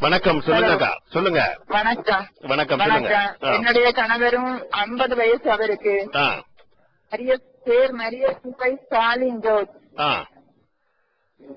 வணக்கம் சொல்லுங்கக்கா. சொல்லுங்க. வணக்கம். வணக்கம் சொல்லுங்க. வணக்கம். என்னுடைய கணவரும் ஐம்பது வயசு அவருக்கு. மரிய பேர் மரிய சுப்பை ஸ்டாலின்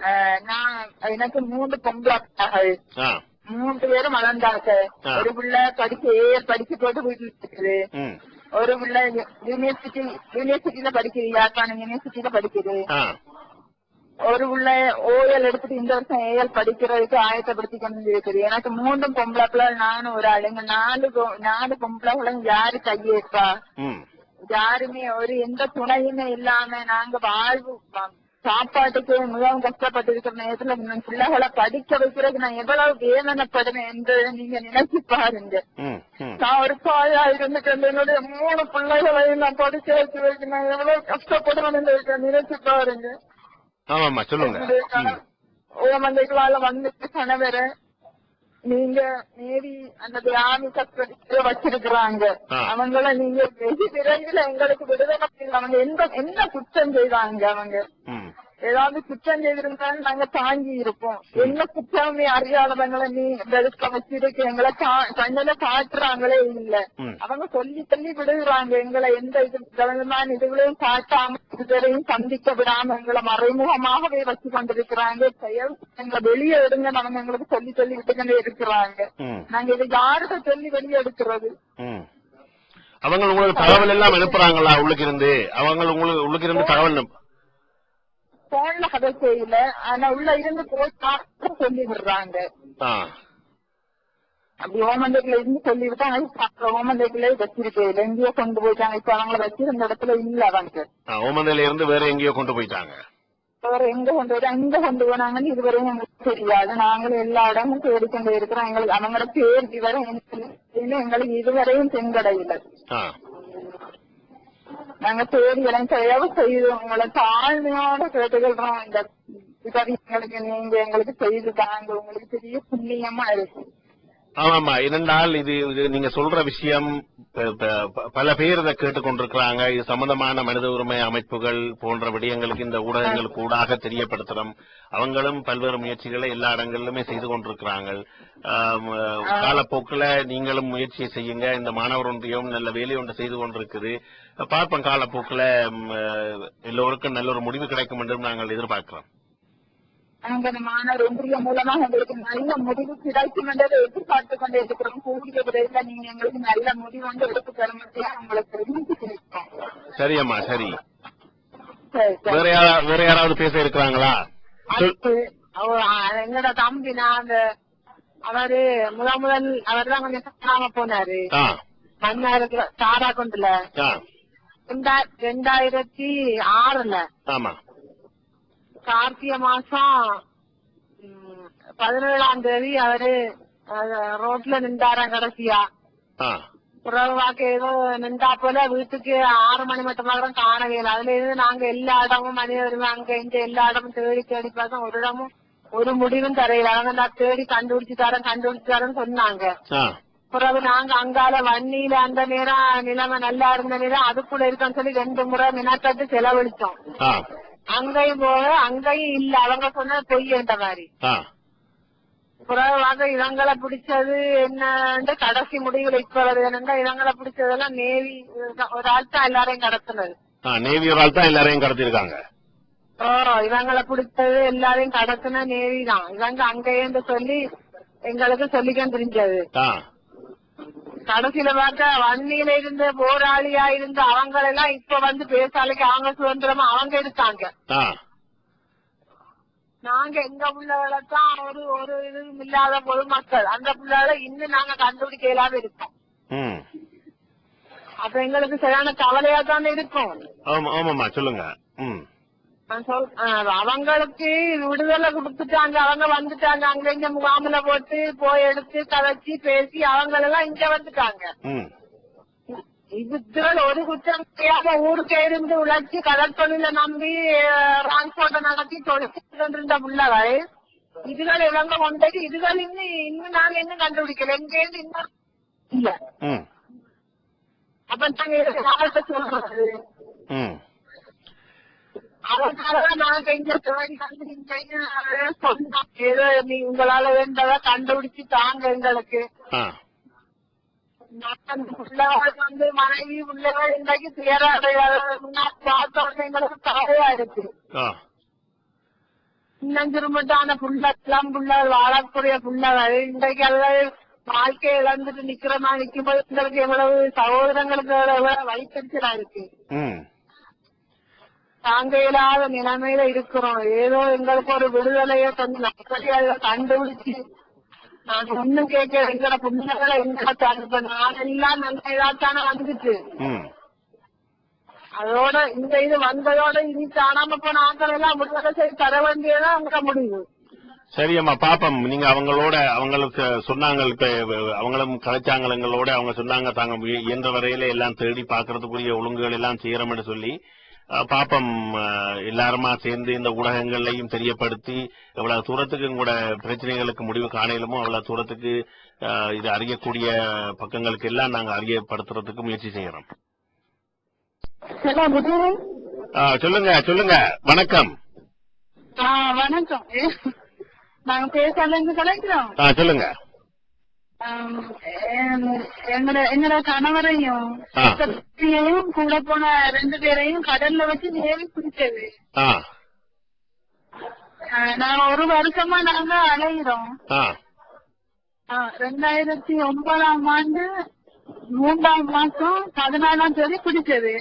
அஹ், நான் எனக்கு மூன்று பொம்பளை பிள்ளைகள். ஆ. மூன்று பேரும் வளர்ந்தாங்க. ஒரு பிள்ளை படிக்க ஏ படிச்சு போட்டு வீட்டுல இருக்குது. ஒரு பிள்ளை யூனிவர்சிட்டி யூனிவர்சிட்டியில படிக்குது. யாழ்ப்பாணம் யூனிவர்சிட்டியில படிக்குது. ஒரு உள்ள ஓஎல் எடுத்துட்டு இந்த வருஷம் ஏஎல் படிக்கிறதுக்கு ஆயத்தப்படுத்தி கொண்டு இருக்குது. எனக்கு மூன்றும் பொம்பளை பிள்ளை நானும் ஒரு ஆளுங்க. நாலு நாலு பொம்பளை பிள்ளைங்க யாரு கையேற்பா? ம். யாருமே ஒரு எந்த துணையுமே இல்லாம நாங்க வாழ்வு சாப்பாட்டுக்கு மிகவும் கஷ்டப்பட்டு இருக்கிற நேரத்துல பிள்ளைகளை படிக்க வைக்கிறதுக்கு நான் எவ்வளவு வேதனைப்படுவேன் என்று நீங்க நினைச்சு பாருங்க. நான் ஒரு தாயா இருந்துட்டு என்னுடைய மூணு பிள்ளைகளையும் நான் படிக்க வைக்க நான் எவ்வளவு கஷ்டப்படுவேன் என்று நினைச்சு பாருங்க. ஆமாம்மா சொல்லுங்க வந்துட்டு கணவரை நீங்க நேவி அந்த ஆமி கஸ்டடியில வச்சிருக்கிறாங்க. அவங்கள நீங்க வெகு விரைவில் எங்களுக்கு விடுதலை. அவங்க எந்த என்ன குற்றம் செய்வாங்க அவங்க ஏதாவது குற்றம் செய்திருந்தாலும் நாங்க தாங்கி இருப்போம். என்ன குற்றமே? அறியாதவங்களை நீ வெளுக்க வச்சிருக்கு எங்களை கண்ணுல காட்டுறாங்களே இல்ல. அவங்க சொல்லி சொல்லி விடுகிறாங்க. எங்களை எந்த இது விதமான இதுகளையும் காட்டாம இதுவரையும் சந்திக்க விடாம எங்களை மறைமுகமாகவே வச்சு கொண்டிருக்கிறாங்க. செயல் எங்களை வெளியே எடுங்க அவங்க எங்களுக்கு சொல்லி சொல்லி விட்டுக்கொண்டே இருக்கிறாங்க. நாங்க இதை யார்கிட்ட சொல்லி வெளியே எடுக்கிறது? அவங்க உங்களுக்கு தகவல் எல்லாம் அனுப்புறாங்களா உள்ளுக்கு இருந்து அவங்க உங்களுக்கு உள்ளுக்கு இருந்து தகவல் போன்ல கதை செய்யல. ஆனா உள்ள இருந்து போய் சொல்லி விடுறாங்க. அப்படி ஓமந்தேக்குல இருந்து சொல்லிவிட்டாங்க ஓமந்தேக்குல வச்சிருக்கேன் எங்கேயோ கொண்டு போயிட்டாங்க. இப்ப அவங்கள வச்சிருந்த இடத்துல இல்ல அவங்க ஓமந்தையில இருந்து வேற எங்கேயோ கொண்டு போயிட்டாங்க. வேற எங்க கொண்டு போய் எங்க கொண்டு போனாங்கன்னு இதுவரையும் எங்களுக்கு தெரியாது. நாங்களும் எல்லா இடமும் தேடிக்கொண்டு இருக்கிறோம். எங்களுக்கு அவங்களோட பேர் இதுவரை எங்களுக்கு இதுவரையும் செங்கடையில ஆ. நாங்க தேடி எல்லாம் தயவு செய்து உங்களை தாழ்மையோட கேட்டுக்கிறோம் இந்த உதவி எங்களுக்கு நீங்க எங்களுக்கு செய்து தாங்க உங்களுக்கு பெரிய புண்ணியமா இருக்கு ஆமாமா இரண்டால் இது இது நீங்க சொல்ற விஷயம் பல பேர் இதை கேட்டுக்கொண்டிருக்கிறாங்க. இது சம்பந்தமான மனித உரிமை அமைப்புகள் போன்ற விடயங்களுக்கு இந்த ஊடகங்களுக்கு ஊடாக தெரியப்படுத்துறோம் அவங்களும் பல்வேறு முயற்சிகளை எல்லா இடங்களிலுமே செய்து கொண்டிருக்கிறாங்க ஆம், காலப்போக்குல நீங்களும் முயற்சி செய்யுங்க. இந்த மாணவர் ஒன்றியம் நல்ல வேலை ஒன்று செய்து கொண்டிருக்குது. பார்ப்போம் காலப்போக்குல எல்லோருக்கும் நல்ல ஒரு முடிவு கிடைக்கும் என்றும் நாங்கள் எதிர்பார்க்கிறோம். அந்த மாணவர் ஒன்றியம் மூலமாக எங்களுக்கு நல்ல முடிவு கிடைக்கும் என்றதை எதிர்பார்த்து கொண்டே இருக்கிறோம். கூடிய விரைவில் நீங்க எங்களுக்கு நல்ல முடிவு வந்து எடுத்து தர முடியாது உங்களுக்கு தெரிஞ்சு கிடைக்கும் சரியம்மா சரி. வேற யாரா வேற யாராவது பேச இருக்கிறாங்களா? எங்களோட தம்பி நாங்க அவரு முத முதல் அவர் தான் கொஞ்சம் காணாம போனாரு. மன்னாருக்கு சாரா கொண்டுல ரெண்டாயிரத்தி ஆறுல ஆமா. கார்த்திகை மாசம் பதினேழாம் தேதி அவரு ரோட்ல நின்றாராம் கடைசியா ஆ. புறவாக்கு ஏதோ நின்றா போல வீட்டுக்கு ஆறு மணி மட்டும் தான் காணவில்லை அதுல இருந்து நாங்க எல்லா இடமும் மனித உரிமை அங்க இங்க எல்லா இடமும் தேடி தேடி பார்த்தோம் ஒரு இடமும் ஒரு முடிவும் தரையில. அவங்க நான் தேடி கண்டுபிடிச்சு தரேன் கண்டுபிடிச்சு தரேன்னு சொன்னாங்க. பிறகு நாங்க அங்கால வன்னியில அந்த நேரம் நிலைமை நல்லா இருந்த நேரம் அதுக்குள்ள இருக்கோம்னு சொல்லி ரெண்டு முறை மினாத்தட்டு செலவழிச்சோம் அங்கேயும் போக அங்கேயும் இல்ல. அவங்க சொன்னது பொய்யன்ற மாதிரி. ஆ. புறவாக இவங்களை பிடிச்சது என்னன்னு கடைசி முடிவுல இப்ப வருது என்னன்னா இவங்களை பிடிச்சதெல்லாம் நேவி ஒரு ஆள் தான் எல்லாரையும் கடத்துனது. நேவி ஒரு ஆள் தான் எல்லாரையும் கடத்திருக்காங்க ஓ இவங்களை பிடிச்சது எல்லாரையும் கடத்துன நேவி தான். இவங்க அங்கேயே சொல்லி எங்களுக்கு சொல்லிக்க தெரிஞ்சது கடைசியில பார்த்த வன்னியில இருந்து போராளியா இருந்து அவங்களெல்லாம் இப்ப வந்து பேசாலைக்கு அவங்க சுதந்திரமா அவங்க எடுத்தாங்க. நாங்க எங்க தான் ஒரு ஒரு இதுவும் இல்லாத பொதுமக்கள். அந்த பிள்ளைகளை இன்னும் நாங்க கண்டுபிடிக்க இல்லாம இருக்கோம் அப்ப எங்களுக்கு சரியான கவலையா தான் இருக்கும். ஆமா ஆமாம்மா சொல்லுங்க. அவங்களுக்கு விடுதலை கொடுத்துட்டாங்க அவங்க வந்துட்டாங்க அங்க இங்க முகாமில போட்டு போய் எடுத்து கதைச்சி பேசி அவங்க எல்லாம் இங்க வந்துட்டாங்க இதுல ஒரு குற்றம் செய்யாம ஊருக்கே இருந்து உழைச்சி கடற்தொழில நம்பி டிரான்ஸ்போர்ட்டை நடத்தி தொழில் இருந்த பிள்ளைகள் இதுகள் இவங்க கொண்டது இதுகள் இன்னும் இன்னும் நாங்க இன்னும் கண்டுபிடிக்கல எங்க இருந்து இன்னும் இல்ல அப்ப நாங்க சொல்றது ம் அதனாலதான் நாங்க இங்க தேடி கண்டுபிடிங்க சொன்னோம் ஏதோ நீ உங்களால வேண்டதா கண்டுபிடிச்சு தாங்க எங்களுக்கு வந்து மனைவி பிள்ளைகள் இன்றைக்கு சேராத பார்த்த உடனே எங்களுக்கு கவலையா இருக்கு இன்னும் திரும்பிட்டான புள்ள எல்லாம் புள்ள வாழக்கூடிய புள்ளகள் இன்றைக்கு எல்லாம் வாழ்க்கை இழந்துட்டு நிக்கிற மாதிரி நிக்கும்போது எங்களுக்கு எவ்வளவு சகோதரங்களுக்கு எவ்வளவு வழித்தறிச்சலா இருக்கு. தாங்க இயலாத நிலைமையில இருக்கிறோம். ஏதோ எங்களுக்கு ஒரு விடுதலைய கொஞ்சம் நல்லபடியாக கண்டுபிடிச்சு நான் ஒண்ணும் கேட்க எங்கட புண்ணியங்களை எங்கட தடுப்ப நான் எல்லாம் நல்ல இதாத்தானே வந்துச்சு அதோட இந்த இது வந்ததோட இனி காணாம போன ஆட்கள் எல்லாம் விடுதலை செய்து தர வேண்டியதான் அங்க முடிவு. சரி அம்மா பாப்போம். நீங்க அவங்களோட அவங்களுக்கு சொன்னாங்க இப்ப அவங்களும் கலைச்சாங்க எங்களோட அவங்க சொன்னாங்க தாங்க இய- இயன்ற வரையில எல்லாம் தேடி பாக்குறதுக்குரிய ஒழுங்குகள் எல்லாம் செய்யறோம்னு சொல்லி பாப்போம் எல்லாருமா சேர்ந்து இந்த ஊடகங்களையும் தெரியப்படுத்தி எவ்வளவு தூரத்துக்கு கூட பிரச்சனைகளுக்கு முடிவு காணலுமோ அவ்வளவு தூரத்துக்கு இது அறியக்கூடிய பக்கங்களுக்கு எல்லாம் நாங்க அறியப்படுத்துறதுக்கு முயற்சி செய்யறோம். சொல்லுங்க சொல்லுங்க. வணக்கம். வணக்கம். நாங்க அஹ், சொல்லுங்க. எங்கட கணவரையும் கூட போன ரெண்டு பேரையும் கடல்ல வச்சு நேவி பிடிச்சது நாங்க ஒரு வருஷமா நாங்க ஆ, ரெண்டாயிரத்தி ஒன்பதாம் ஆண்டு மூன்றாம் மாசம் பதினாலாம் தேதி பிடிச்சது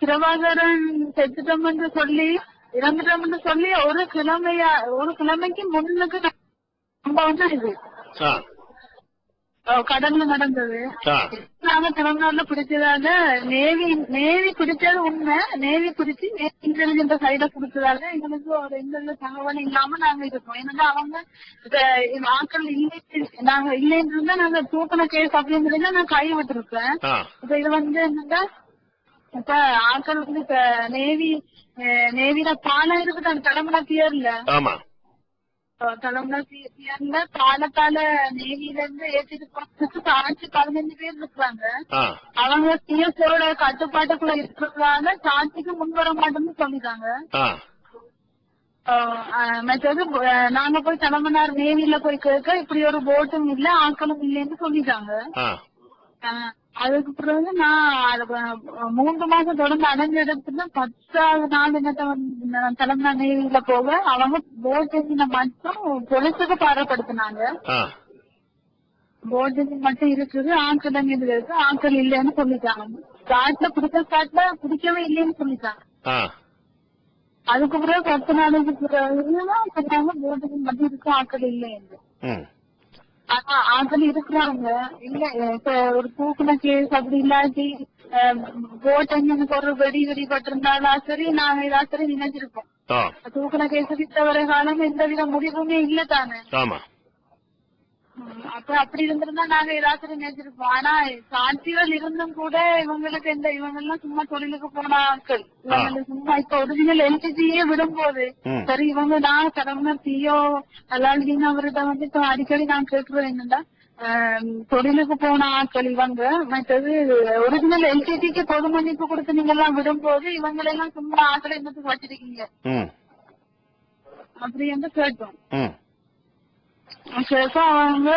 பிரபாகரன் செத்துட்டோம்னு சொல்லி இறந்துட்டோம்னு சொல்லி ஒரு கிழமையா ஒரு கிழமைக்கு முன்னுக்கு அஹ், கடல்ல நடந்தது. நாங்க தமிழ்நாட்டுல பிடிச்சதால நேவி நேவி பிடிச்சது உண்மை. நேவி பிடிச்சு இன்டெலிஜென்ட் சைட கொடுத்ததால எங்களுக்கு ஒரு எந்த தகவல் இல்லாம நாங்க இருக்கோம் ஏன்னா அவங்க ஆட்கள் இல்லை நாங்க இல்லைன்னு நாங்க தூக்கின கேஸ் அப்படிங்கிறத நான் கை விட்டுருப்பேன் இப்ப இது வந்து என்னன்னா இப்ப ஆட்கள் வந்து இப்ப நேவி நேவில பாலம் இருக்குது அந்த தலைமுறை பியர்ல ஆமா. தலைமுறை பாலத்தால நேவில இருந்து ஏற்றிட்டு போறதுக்கு பாஞ்சு பதினஞ்சு பேர் இருக்கிறாங்க அவங்க சிஎஸ்ஓட கட்டுப்பாட்டுக்குள்ள இருக்கிறதால சாட்சிக்கு முன் வர மாட்டேன்னு சொல்லிட்டாங்க. மற்றது நாங்க போய் தலைமன்னார் நேவில போய் கேட்க இப்படி ஒரு போட்டும் இல்ல ஆட்களும் இல்லைன்னு சொல்லிட்டாங்க. அதுக்கு பிறகு நான் மூன்று மாசம் தொடர்ந்து அடைஞ்ச இடத்துல பத்தாவது நாள் நான் தலைமன்னார் நேவில போக அவங்க போட் என்ஜினை மட்டும் பொலிசுக்கு பாரப்படுத்தினாங்க. என்ஜின் மட்டும் இருக்குது ஆட்கள் அங்க இருக்கு ஆட்கள் இல்லைன்னு சொல்லிட்டாங்க. ஸ்டார்ட்ல பிடிச்ச ஸ்டார்ட்ல பிடிக்கவே இல்லைன்னு சொல்லிட்டாங்க. அதுக்கு பிறகு பத்து நாளைக்கு பிறகுதான் சொன்னாங்க போட் என்ஜின் மட்டும் இருக்கு ஆட்கள் இல்லைன்னு. ம். ஆட்கள் இருக்கிறாங்க. இல்ல இப்ப ஒரு தூக்குன கேஸ் அப்படி இல்லாட்டி போட் என்ஜினுக்கு ஒரு வெடி வெடி பட்டிருந்தாலும் சரி நாங்க இதா சரி நினைச்சிருப்போம். தூக்குன கேஸ் வித்தவரை காலம் எந்த வித முடிவுமே இல்ல தானே. அப்ப அப்படி இருந்திருந்தா நாங்க ஏதாச்சும் நினைச்சிருப்போம் ஆனா சாட்சிகள் இருந்தும் கூட இவங்களுக்கு எந்த இவங்க எல்லாம் சும்மா தொழிலுக்கு போன ஆட்கள். இவங்களுக்கு சும்மா இப்ப ஒரிஜினல் எல்டிஜியே விடும்போது. சரி இவங்க நான் கடவுள் சிஓ அலால்தீன் அவர்கிட்ட வந்து இப்ப அடிக்கடி நான் கேட்கிறது என்னன்னா தொழிலுக்கு போன ஆட்கள் இவங்க மற்றது ஒரிஜினல் எல்டிஜிக்கு பொது மன்னிப்பு கொடுத்து நீங்க எல்லாம் விடும்போது இவங்களை எல்லாம் சும்மா ஆட்களை என்னத்துக்கு வச்சிருக்கீங்க? அப்படி என்று கேட்டோம். அப்ப அவங்க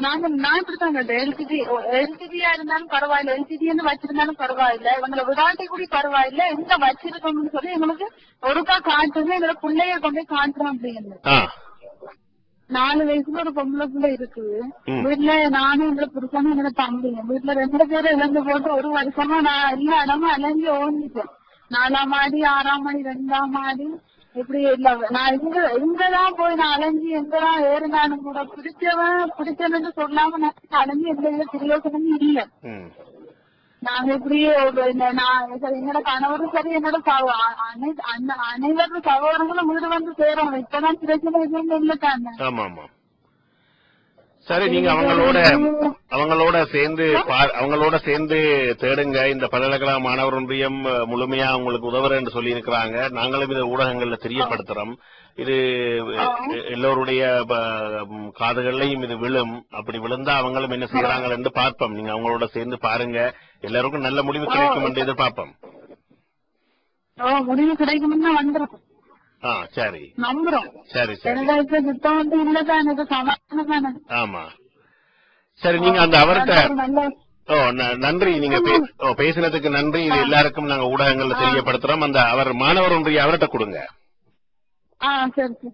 நாங்க நான் இப்படித்தான் கேட்டேன். எல்சிடி எல்சிடியா இருந்தாலும் பரவாயில்ல. எல்சிடின்னு வச்சிருந்தாலும் பரவாயில்ல. இவங்களை விடாட்டி கூட பரவாயில்ல. எங்க வச்சிருக்கோம்னு சொல்லி எங்களுக்கு ஒருக்கா காட்டுங்க எங்களை பிள்ளைய கொண்டு காட்டுறோம் அப்படின்னு ஆ. நாலு வயசுல ஒரு பொம்பளை பிள்ளை இருக்குது. ம். வீட்டுல நானும் எங்களை புருஷனும் எங்களை தம்பிங்க. வீட்டுல ரெண்டு பேரும் இழந்து போட்டு ஒரு வருஷமா நான் எல்லா இடமும் அலைஞ்சு ஓடிட்டேன். நாலாம் மாடி ஆறாம் மாடி ரெண்டாம் மாடி இப்படி இல்ல. நான் இங்க இங்கதான் போய் நான் அலைஞ்சு எங்கதான் ஏறினாலும் கூட பிடிச்சவன் பிடிச்சவன்னு சொல்லாம நான் அலைஞ்சு எந்த வித பிரயோசனமும் இல்ல. நாங்க இப்படியே நான் என்னோட கணவரும் சரி என்னோட அனைவரும் சகோதரங்களும் வீடு வந்து சேரும் இப்பதான் பிரச்சனை எதுவும் இல்ல தானே. சரி நீங்க அவங்களோட அவங்களோட சேர்ந்து பா- அவங்களோட சேர்ந்து தேடுங்க. இந்த பல்கலைக்கழக மாணவர் ஒன்றியம் முழுமையா உங்களுக்கு உதவுறேன்னு சொல்லி இருக்கிறாங்க நாங்களும் இதை ஊடகங்கள்ல தெரியப்படுத்துறோம். இது எல்லோருடைய காதுகள்லயும் இது விழும். அப்படி விழுந்தா அவங்களும் என்ன செய்யறாங்கன்னு பார்ப்போம். நீங்க அவங்களோட சேர்ந்து பாருங்க. எல்லாருக்கும் நல்ல முடிவு கிடைக்கும் என்று எதிர்பார்ப்போம். முடிவு ஆ சரி. நம்புறோம். சரி யுத்தம் வந்து இல்லதான் இது சமாதானம் தானே ஆமா. சரி நீங்க அந்த அவர்கிட்ட ஓ நன்றி. நீங்க பேசினதுக்கு நன்றி. இது எல்லாருக்கும் நாங்க ஊடகங்கள்ல தெரியப்படுத்துறோம். அந்த அவர் மாணவர் ஒன்றிய அவர்கிட்ட கொடுங்க. ஆ சரி சரி.